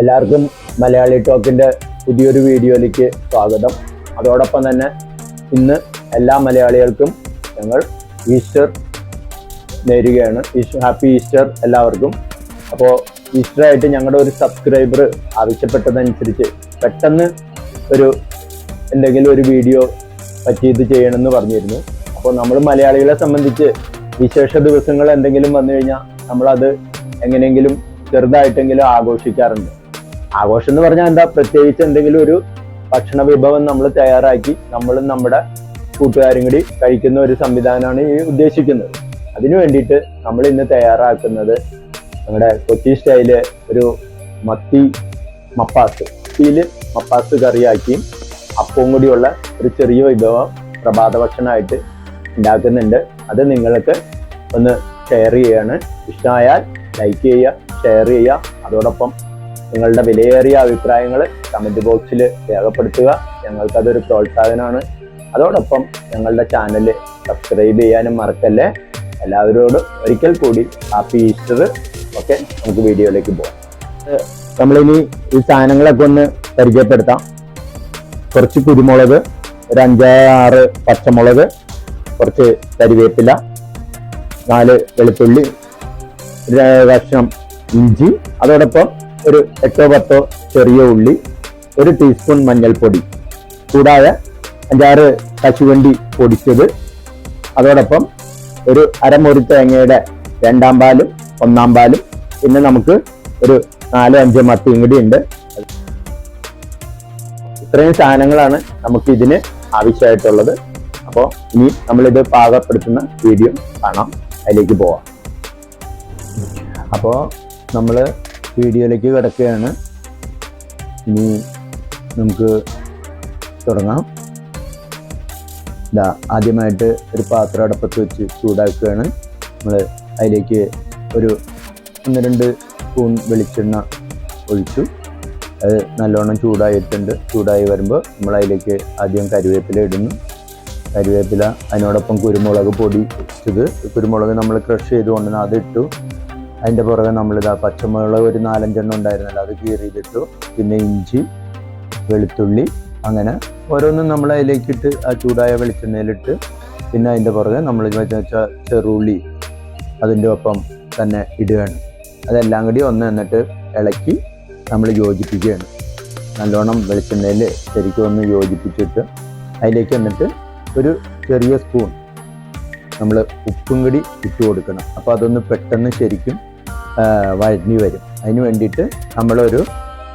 എല്ലാവർക്കും മലയാളി ടോക്കിന്റെ പുതിയൊരു വീഡിയോയിലേക്ക് സ്വാഗതം. അതോടൊപ്പം തന്നെ ഇന്ന് എല്ലാ മലയാളികൾക്കും ഞങ്ങൾ ഈസ്റ്റർ നേരുകയാണ്. ഹാപ്പി ഈസ്റ്റർ എല്ലാവർക്കും. അപ്പോൾ ഈസ്റ്റർ ആയിട്ട് ഞങ്ങളുടെ ഒരു സബ്സ്ക്രൈബർ ആവശ്യപ്പെട്ടതനുസരിച്ച് പെട്ടെന്ന് ഒരു എന്തെങ്കിലും ഒരു വീഡിയോ പറ്റിയത് ചെയ്യണമെന്ന് പറഞ്ഞിരുന്നു. അപ്പോൾ നമ്മൾ മലയാളികളെ സംബന്ധിച്ച് വിശേഷ ദിവസങ്ങൾ എന്തെങ്കിലും വന്നു കഴിഞ്ഞാൽ നമ്മളത് എങ്ങനെയെങ്കിലും ചെറുതായിട്ടെങ്കിലും ആഘോഷിക്കാറുണ്ട്. ആഘോഷം എന്ന് പറഞ്ഞാൽ എന്താ? പ്രത്യേകിച്ച് എന്തെങ്കിലും ഒരു ഭക്ഷണ വിഭവം നമ്മൾ തയ്യാറാക്കി നമ്മളും നമ്മുടെ കൂട്ടുകാരും കൂടി കഴിക്കുന്ന ഒരു സംവിധാനമാണ് ഈ ഉദ്ദേശിക്കുന്നത്. അതിനു വേണ്ടിയിട്ട് നമ്മൾ ഇന്ന് തയ്യാറാക്കുന്നത് നമ്മുടെ കൊച്ചി സ്റ്റൈൽ ഒരു മത്തി മപ്പാസ്. മത്തിയിൽ മപ്പാസ് കറിയാക്കിയും അപ്പവും കൂടിയുള്ള ഒരു ചെറിയ വിഭവം പ്രഭാത ഭക്ഷണമായിട്ട് ഉണ്ടാക്കുന്നുണ്ട്. അത് നിങ്ങൾക്ക് ഒന്ന് ഷെയർ ചെയ്യാണ്. ഇഷ്ടമായാൽ ലൈക്ക് ചെയ്യുക ഷെയർ ചെയ്യുക. അതോടൊപ്പം നിങ്ങളുടെ വിലയേറിയ അഭിപ്രായങ്ങൾ കമന്റ് ബോക്സിൽ രേഖപ്പെടുത്തുക. ഞങ്ങൾക്കതൊരു പ്രോത്സാഹനമാണ്. അതോടൊപ്പം ഞങ്ങളുടെ ചാനൽ സബ്സ്ക്രൈബ് ചെയ്യാനും മറക്കല്ലേ? എല്ലാവരോടും ഒരിക്കൽ കൂടി ഹാപ്പി ഈസ്റ്റർ ഓക്കെ നമുക്ക് വീഡിയോയിലേക്ക് പോകാം നമ്മളിനി ഈ സാധനങ്ങളൊക്കെ ഒന്ന് പരിചയപ്പെടുത്താം. കുറച്ച് കുരുമുളക് ഒരു അഞ്ചാറ് പച്ചമുളക് കുറച്ച് കരിവേപ്പില നാല് വെളുത്തുള്ളി ഒരു കഷ്ണം ഇഞ്ചി. അതോടൊപ്പം ഒരു എട്ടോ പത്തോ ചെറിയ ഉള്ളി ഒരു ടീസ്പൂൺ മഞ്ഞൾപ്പൊടി കൂടാതെ അഞ്ചാറ് കശുവണ്ടി പൊടിച്ചത്. അതോടൊപ്പം ഒരു അരമുറി തേങ്ങയുടെ രണ്ടാം പാലും ഒന്നാം പാലും പിന്നെ നമുക്ക് ഒരു നാലോ അഞ്ചോ മത്തിയും കൂടി ഉണ്ട്. ഇത്രയും സാധനങ്ങളാണ് നമുക്ക് ഇതിന് ആവശ്യമായിട്ടുള്ളത്. അപ്പോൾ ഇനി നമ്മളിത് പാകപ്പെടുത്തുന്ന വീഡിയോ കാണാം. അതിലേക്ക് പോവാം. അപ്പോൾ നമ്മൾ വീഡിയോയിലേക്ക് കിടക്കുകയാണ്. ഇനി നമുക്ക് തുടങ്ങാം. ഇതാ ആദ്യമായിട്ട് ഒരു പാത്രം അടപ്പത്ത് വെച്ച് ചൂടാക്കുകയാണ്. നമ്മൾ അതിലേക്ക് ഒരു ഒന്ന് രണ്ട് സ്പൂൺ വെളിച്ചെണ്ണ ഒഴിച്ചു. അത് നല്ലോണം ചൂടായിട്ടുണ്ട്. ചൂടായി വരുമ്പോൾ നമ്മൾ അതിലേക്ക് ആദ്യം കരുവേപ്പില ഇടുന്നു. കരുവേപ്പില അതിനോടൊപ്പം കുരുമുളക് പൊടി ഇട്ടത്. കുരുമുളക് നമ്മൾ ക്രഷ് ചെയ്ത് കൊണ്ടുവന്ന് അത് ഇട്ടു അതിന്റെ പുറകെ നമ്മളിതാ പച്ചമുളക് ഒരു നാലഞ്ചെണ്ണം ഉണ്ടായിരുന്നല്ലോ അത് കീറിയതിട്ടു പിന്നെ ഇഞ്ചി വെളുത്തുള്ളി അങ്ങനെ ഓരോന്നും നമ്മൾ അതിലേക്കിട്ട് ആ ചൂടായ വെളിച്ചെണ്ണയിലിട്ട് പിന്നെ അതിന്റെ പുറകെ നമ്മൾ വെച്ചാൽ ചെറുള്ളി അതിന്റെ ഒപ്പം തന്നെ ഇടുകയാണ്. അതെല്ലാം കൂടി ഒന്ന് എന്നിട്ട് ഇളക്കി നമ്മൾ യോജിപ്പിക്കുകയാണ്. നല്ലോണം വെളിച്ചെണ്ണയിൽ ശരിക്കും ഒന്ന് യോജിപ്പിച്ചിട്ട് അതിലേക്ക് എന്നിട്ട് ഒരു ചെറിയ സ്പൂൺ നമ്മൾ ഉപ്പും കൂടി ഇട്ട് കൊടുക്കണം. അപ്പോൾ അതൊന്ന് പെട്ടെന്ന് ശരിക്കും വഴഞ്ഞു വരും. അതിന് വേണ്ടിയിട്ട് നമ്മളൊരു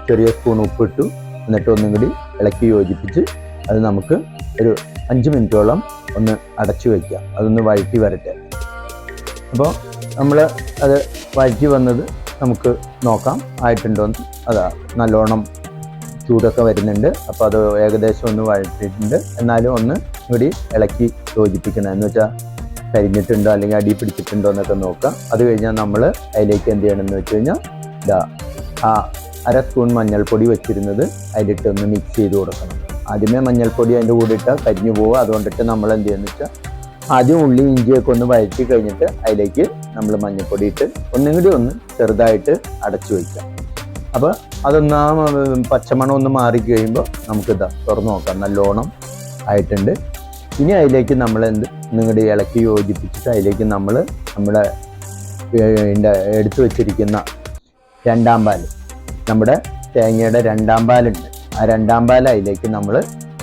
ചെറിയ സ്പൂൺ ഉപ്പിട്ടു എന്നിട്ട് ഒന്നും കൂടി ഇളക്കി യോജിപ്പിച്ച് അത് നമുക്ക് ഒരു അഞ്ച് മിനിറ്റോളം ഒന്ന് അടച്ചു വയ്ക്കാം അതൊന്ന് വഴറ്റി വരട്ടെ. അപ്പോൾ നമ്മൾ അത് വഴറ്റി വന്നത് നമുക്ക് നോക്കാം. ആയിട്ടുണ്ടോന്ന്. അതാ നല്ലോണം ചൂടൊക്കെ വരുന്നുണ്ട്. അപ്പോൾ അത് ഏകദേശം ഒന്ന് വഴറ്റിയിട്ടുണ്ട്. എന്നാലും ഒന്ന് കൂടി ഇളക്കി യോജിപ്പിക്കണം. എന്ന് വെച്ചാൽ കരിഞ്ഞിട്ടുണ്ടോ അല്ലെങ്കിൽ അടി പിടിച്ചിട്ടുണ്ടോ എന്നൊക്കെ നോക്കുക അത് കഴിഞ്ഞാൽ നമ്മൾ അതിലേക്ക് എന്ത് ചെയ്യണമെന്ന് വെച്ച് കഴിഞ്ഞാൽ ഇതാ ആ അര സ്പൂൺ മഞ്ഞൾപ്പൊടി വെച്ചിരുന്നത് അതിലിട്ട് ഒന്ന് മിക്സ് ചെയ്ത് കൊടുക്കണം. ആദ്യമേ മഞ്ഞൾപ്പൊടി അതിന്റെ കൂടെ ഇട്ടാൽ കരിഞ്ഞു പോവുക. അതുകൊണ്ടിട്ട് നമ്മൾ എന്ത് ചെയ്യുന്നത് വെച്ചാൽ ആദ്യം ഉള്ളി ഇഞ്ചിയൊക്കെ ഒന്ന് വഴറ്റി കഴിഞ്ഞിട്ട് അതിലേക്ക് നമ്മൾ മഞ്ഞൾപ്പൊടി ഇട്ട് ഒന്നും കൂടി ഒന്ന് ചെറുതായിട്ട് അടച്ചു വയ്ക്കാം അപ്പോൾ അതൊന്നാ പച്ചമണം ഒന്ന് മാറി കഴിയുമ്പോൾ നമുക്കിതാ തുറന്നു നോക്കാം. നല്ലോണം ആയിട്ടുണ്ട്. ഇനി അതിലേക്ക് നമ്മൾ എന്ത് നിങ്ങളുടെ ഇളക്കി യോജിപ്പിച്ചിട്ട് അതിലേക്ക് നമ്മൾ നമ്മുടെ എടുത്തു വച്ചിരിക്കുന്ന രണ്ടാം പാൽ നമ്മുടെ തേങ്ങയുടെ രണ്ടാം പാലുണ്ട്. ആ രണ്ടാം പാൽ അതിലേക്ക് നമ്മൾ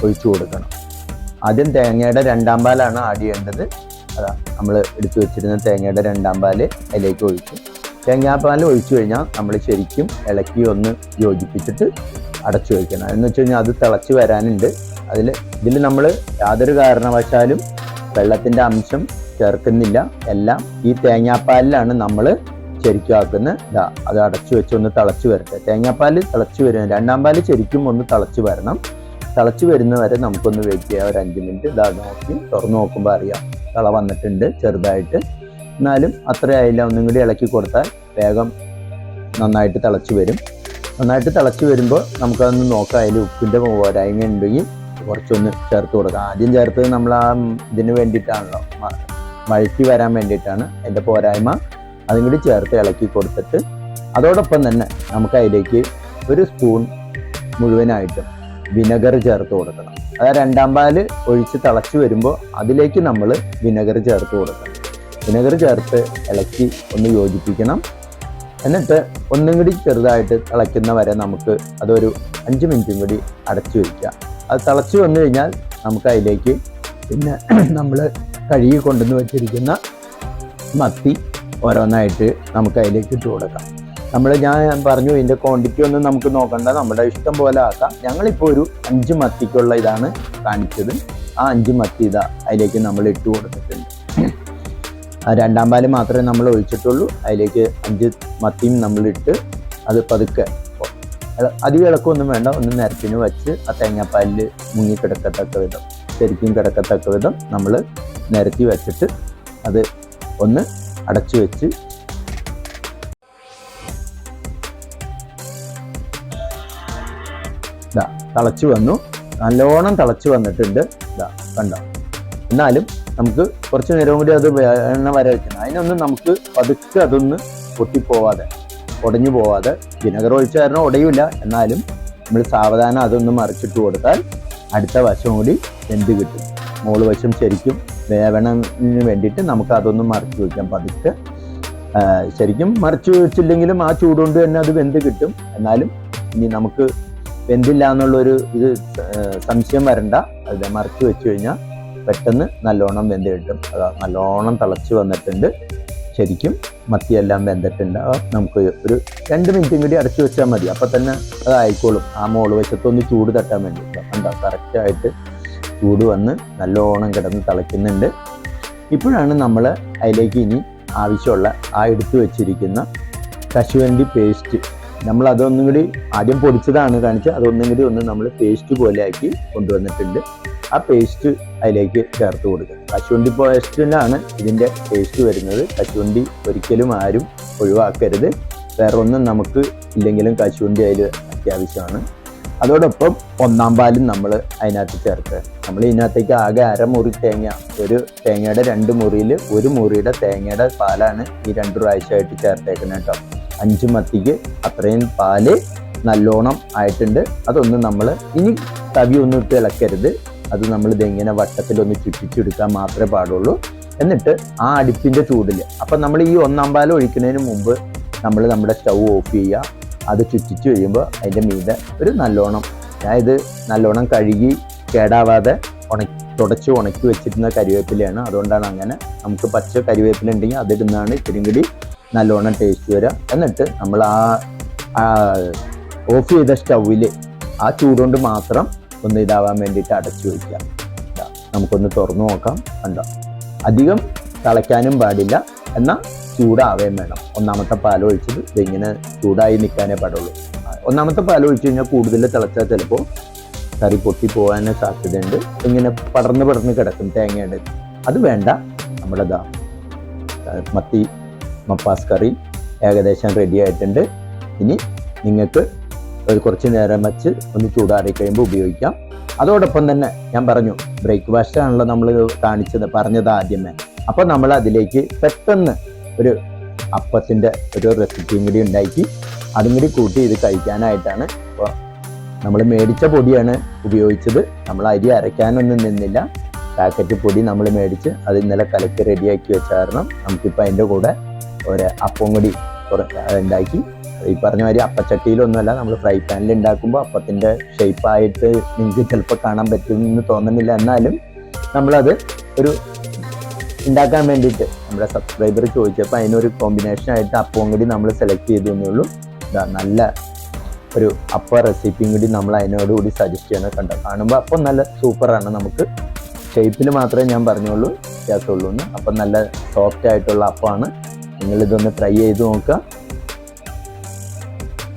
ഒഴിച്ചു കൊടുക്കണം. ആദ്യം തേങ്ങയുടെ രണ്ടാം പാലാണ് ആഡ് ചെയ്യേണ്ടത്. അതാ നമ്മൾ എടുത്തു വെച്ചിരുന്ന തേങ്ങയുടെ രണ്ടാം പാൽ അതിലേക്ക് ഒഴിച്ചു. തേങ്ങാപ്പാൽ ഒഴിച്ചു കഴിഞ്ഞാൽ നമ്മൾ ശരിക്കും ഇളക്കി ഒന്ന് യോജിപ്പിച്ചിട്ട് അടച്ചു വയ്ക്കണം. എന്ന് വെച്ച് കഴിഞ്ഞാൽ അത് തിളച്ച് വരാനുണ്ട്. അതിൽ ഇതിൽ നമ്മൾ യാതൊരു കാരണവശാലും വെള്ളത്തിന്റെ അംശം ചേർക്കുന്നില്ല. എല്ലാം ഈ തേങ്ങാപ്പാലിലാണ് നമ്മൾ ശരിക്കും ആക്കുന്നത്. ഇതാ അത് അടച്ചു വെച്ച് ഒന്ന് തിളച്ച് വരട്ടെ. തേങ്ങാപ്പാൽ തിളച്ച് വരും രണ്ടാം പാൽ ശരിക്കും ഒന്ന് തിളച്ച് വരണം. തിളച്ച് വരുന്ന വരെ നമുക്കൊന്ന് വെയിറ്റ് ചെയ്യാം. ഒരു അഞ്ച് മിനിറ്റ് ഇതാ നോക്കി തുറന്ന് നോക്കുമ്പോൾ അറിയാം. തിള വന്നിട്ടുണ്ട് ചെറുതായിട്ട്. എന്നാലും അത്ര ആയില്ല. ഒന്നും കൂടി ഇളക്കി കൊടുത്താൽ വേഗം നന്നായിട്ട് തിളച്ച് വരും. നന്നായിട്ട് തിളച്ച് വരുമ്പോൾ നമുക്കതൊന്ന് നോക്കാം. അതിൽ ഉപ്പിന്റെ പോരായ്മ ഉണ്ടെങ്കിൽ കുറച്ചൊന്ന് ചേർത്ത് കൊടുക്കുക ആദ്യം ചേർത്തത് നമ്മൾ ആ ഇതിന് വേണ്ടിയിട്ടാണല്ലോ. വഴറ്റി വരാൻ വേണ്ടിയിട്ടാണ് അതിന്റെ പോരായ്മ അതും കൂടി ചേർത്ത് ഇളക്കി കൊടുത്തിട്ട് അതോടൊപ്പം തന്നെ നമുക്ക് അതിലേക്ക് ഒരു സ്പൂൺ മുഴുവനായിട്ട് വിനെഗർ ചേർത്ത് കൊടുക്കണം. അത് രണ്ടാം പാൽ ഒഴിച്ച് തിളച്ച് വരുമ്പോൾ അതിലേക്ക് നമ്മൾ വിനെഗർ ചേർത്ത് കൊടുക്കണം. വിനെഗർ ചേർത്ത് ഇളക്കി ഒന്ന് യോജിപ്പിക്കണം. എന്നിട്ട് ഒന്നും കൂടി ചെറുതായിട്ട് തിളയ്ക്കുന്ന വരെ നമുക്ക് അതൊരു അഞ്ച് മിനിറ്റും കൂടി അടച്ചു വയ്ക്കാം അത് തിളച്ച് വന്നു കഴിഞ്ഞാൽ നമുക്ക് അതിലേക്ക് പിന്നെ നമ്മൾ കഴുകി കൊണ്ടുവന്ന് വെച്ചിരിക്കുന്ന മത്തി ഓരോന്നായിട്ട് നമുക്ക് അതിലേക്ക് ഇട്ട് കൊടുക്കാം. നമ്മൾ ഞാൻ പറഞ്ഞു ഇതിന്റെ ക്വാണ്ടിറ്റി ഒന്നും നമുക്ക് നോക്കണ്ട നമ്മുടെ ഇഷ്ടം പോലെ ആക്കാം. ഞങ്ങളിപ്പോൾ ഒരു അഞ്ച് മത്തിക്കുള്ള ഇതാണ് കാണിച്ചത്. ആ അഞ്ച് മത്തി ഇതാ അതിലേക്ക് നമ്മൾ ഇട്ട് കൊടുത്തിട്ടുണ്ട്. ആ രണ്ടാം പാൽ മാത്രമേ നമ്മൾ ഒഴിച്ചിട്ടുള്ളൂ. അതിലേക്ക് അഞ്ച് മത്തിയും നമ്മളിട്ട് അത് പതുക്കെ അധികം ഇളക്കൊന്നും വേണ്ട. ഒന്ന് നിരപ്പിന് വെച്ച് ആ തേങ്ങാപ്പാലിൽ മുങ്ങി കിടക്കത്തക്ക വിധം ശരിക്കും കിടക്കത്തക്ക വിധം നമ്മൾ നിരത്തി വെച്ചിട്ട് അത് ഒന്ന് അടച്ചു വെച്ച് ഇതാ തിളച്ചു വന്നു. നല്ലോണം തിളച്ചു വന്നിട്ടുണ്ട്. ഇതാ കണ്ടോ? എന്നാലും നമുക്ക് കുറച്ച് നേരം കൂടി അത് എണ്ണ വെക്കണം. അതിനൊന്നും നമുക്ക് പതുക്കെ അതൊന്ന് പൊട്ടിപ്പോവാതെ. ഉടഞ്ഞു പോവാതെ വിനഗർ ഒഴിച്ച കാരണം ഉടയില്ല എന്നാലും നമ്മൾ സാവധാനം അതൊന്ന് മറിച്ചിട്ട് കൊടുത്താൽ അടുത്ത വശം കൂടി വെന്ത് കിട്ടും? മോൾ വശം ശരിക്കും വേവനത്തിന് വേണ്ടിയിട്ട് നമുക്ക് അതൊന്ന് മറിച്ച് വയ്ക്കാം പതുക്കെ. ശരിക്കും മറിച്ച് വെച്ചില്ലെങ്കിലും ആ ചൂടുകൊണ്ട് തന്നെ അത് വെന്ത് കിട്ടും. എന്നാലും ഇനി നമുക്ക് വെന്തില്ല എന്നുള്ളൊരു ഇത് സംശയം വരണ്ട. അത് മറിച്ച് വെച്ച് കഴിഞ്ഞാൽ പെട്ടെന്ന് നല്ലോണം വെന്ത് കിട്ടും. അതാ നല്ലോണം തിളച്ച് വന്നിട്ടുണ്ട്. ശരിക്കും മത്തിയെല്ലാം വെന്തിട്ടുണ്ടാവാം നമുക്ക് ഒരു രണ്ട് മിനിറ്റും കൂടി അടച്ചു വെച്ചാൽ മതി. അപ്പം തന്നെ അത് ആയിക്കോളും. ആ മോൾ വശത്തൊന്ന് ചൂട് തട്ടാൻ വേണ്ടി എന്താ കറക്റ്റായിട്ട് ചൂട് വന്ന് നല്ലോണം കിടന്ന് തിളയ്ക്കുന്നുണ്ട്. ഇപ്പോഴാണ് നമ്മൾ അതിലേക്ക് ഇനി ആവശ്യമുള്ള ആ എടുത്തു വെച്ചിരിക്കുന്ന കശുവണ്ടി പേസ്റ്റ് നമ്മൾ അതൊന്നും കൂടി ആദ്യം പൊടിച്ചതാണ് കാണിച്ചത്. അതൊന്നും കൂടി ഒന്ന് നമ്മൾ പേസ്റ്റ് പോലെ ആക്കി കൊണ്ടുവന്നിട്ടുണ്ട്. ആ പേസ്റ്റ് അതിലേക്ക് ചേർത്ത് കൊടുക്കുക. കശുവണ്ടി പേസ്റ്റിലാണ് ഇതിന്റെ പേസ്റ്റ് വരുന്നത്. കശുവണ്ടി ഒരിക്കലും ആരും ഒഴിവാക്കരുത്. വേറെ ഒന്നും നമുക്ക് ഇല്ലെങ്കിലും കശുവണ്ടി അതിൽ അത്യാവശ്യമാണ്. അതോടൊപ്പം ഒന്നാം പാലും നമ്മൾ അതിനകത്ത് ചേർക്കുക. നമ്മൾ ഇതിനകത്തേക്ക് ആകെ അരമുറി തേങ്ങ ഒരു തേങ്ങയുടെ രണ്ട് മുറിയിൽ ഒരു മുറിയുടെ തേങ്ങയുടെ പാലാണ് ഈ രണ്ട് പ്രാവശ്യമായിട്ട് ചേർത്തേക്കുന്നത് കേട്ടോ. അഞ്ച് മത്തിക്ക് അത്രയും പാൽ നല്ലോണം ആയിട്ടുണ്ട്. അതൊന്നും നമ്മൾ ഇനി തവി ഒന്നും ഇട്ട് ഇളക്കരുത്. അത് നമ്മൾ ഇതെങ്ങനെ വട്ടത്തിലൊന്ന് ചുറ്റിച്ചെടുക്കാൻ മാത്രമേ പാടുള്ളൂ. എന്നിട്ട് ആ അടുപ്പിന്റെ ചൂടിൽ അപ്പം നമ്മൾ ഈ ഒന്നാം പാലം ഒഴിക്കുന്നതിന് മുമ്പ് നമ്മൾ നമ്മുടെ സ്റ്റൗ ഓഫ് ചെയ്യുക. അത് ചുറ്റിച്ച് കഴിയുമ്പോൾ അതിന്റെ മീതെ ഒരു നല്ലോണം അതായത് നല്ലോണം കഴുകി കേടാവാതെ ഉണക്കി തുടച്ച് ഉണക്കി വെച്ചിരുന്ന കരിവേപ്പിലയാണ്. അതുകൊണ്ടാണ് അങ്ങനെ നമുക്ക് പച്ച കരിവേപ്പില ഉണ്ടെങ്കിൽ അതിടുന്നതാണ് ഇത്തിരി കൂടി നല്ലോണം ടേസ്റ്റ് വരിക എന്നിട്ട് നമ്മൾ ആ ഓഫ് ചെയ്ത സ്റ്റൗവിൽ ആ ചൂടുകൊണ്ട് മാത്രം ഒന്ന് ഇതാവാൻ വേണ്ടിയിട്ട് അടച്ചു വയ്ക്കാം നമുക്കൊന്ന് തുറന്നു നോക്കാം. കണ്ടോ? അധികം തിളയ്ക്കാനും പാടില്ല. എന്നാൽ ചൂടാവേം വേണം. ഒന്നാമത്തെ പാൽ ഒഴിച്ചത് ഇതിങ്ങനെ ചൂടായി നിൽക്കാനേ പാടുള്ളൂ. ഒന്നാമത്തെ പാൽ ഒഴിച്ച് കഴിഞ്ഞാൽ കൂടുതൽ തിളച്ചാൽ ചിലപ്പോൾ കറി പൊട്ടി പോകാൻ സാധ്യതയുണ്ട്. ഇങ്ങനെ പടർന്ന് പടർന്ന് കിടക്കും തേങ്ങയുടെ അത് വേണ്ട. നമ്മളതാ മത്തി മപ്പാസ് കറി ഏകദേശം റെഡി ആയിട്ടുണ്ട്. ഇനി നിങ്ങൾക്ക് ഒരു കുറച്ച് നേരം വെച്ച് ഒന്ന് ചൂടാറി കഴിയുമ്പോൾ ഉപയോഗിക്കാം. അതോടൊപ്പം തന്നെ ഞാൻ പറഞ്ഞു ബ്രേക്ക്ഫാസ്റ്റ് ആണല്ലോ നമ്മൾ കാണിച്ചത് പറഞ്ഞത് ആദ്യമേ. അപ്പോൾ നമ്മൾ അതിലേക്ക് പെട്ടെന്ന് ഒരു അപ്പത്തിന്റെ ഒരു റെസിപ്പിയും കൂടി ഉണ്ടാക്കി അതും കൂടി കൂട്ടി ഇത് കഴിക്കാനായിട്ടാണ്. ഇപ്പോൾ നമ്മൾ മേടിച്ച പൊടിയാണ് ഉപയോഗിച്ചത്. നമ്മൾ അരി അരയ്ക്കാനൊന്നും നിന്നില്ല. പാക്കറ്റ് പൊടി നമ്മൾ മേടിച്ച് അത് ഇന്നലെ കലക്കി റെഡിയാക്കി വെച്ച കാരണം നമുക്കിപ്പോൾ അതിന്റെ കൂടെ ഒരു അപ്പം കൂടി ഉണ്ടാക്കി ഈ പറഞ്ഞ മാതിരി അപ്പച്ചട്ടിയിലൊന്നുമല്ല. നമ്മൾ ഫ്രൈ പാനിൽ ഉണ്ടാക്കുമ്പോൾ അപ്പത്തിന്റെ ഷേപ്പായിട്ട് നിങ്ങൾക്ക് ചിലപ്പോൾ കാണാൻ പറ്റുമെന്ന് തോന്നുന്നില്ല. എന്നാലും നമ്മളത് ഒരു ഉണ്ടാക്കാൻ വേണ്ടിയിട്ട് നമ്മുടെ സബ്സ്ക്രൈബർ ചോദിച്ചപ്പോൾ അതിനൊരു കോമ്പിനേഷൻ ആയിട്ട് അപ്പവും കൂടി നമ്മൾ സെലക്ട് ചെയ്തു എന്നുള്ളൂ. നല്ല ഒരു അപ്പ റെസിപ്പിയും കൂടി നമ്മൾ അതിനോടുകൂടി സജസ്റ്റ് ചെയ്യണം കണ്ടോ? കാണുമ്പോൾ അപ്പം നല്ല സൂപ്പറാണ് നമുക്ക് ഷേപ്പിൽ മാത്രമേ ഞാൻ പറഞ്ഞുള്ളൂ വ്യത്യാസമുള്ളൂ എന്ന്. അപ്പം നല്ല സോഫ്റ്റ് ആയിട്ടുള്ള അപ്പമാണ്. നിങ്ങളിതൊന്ന് ട്രൈ ചെയ്ത് നോക്കുക.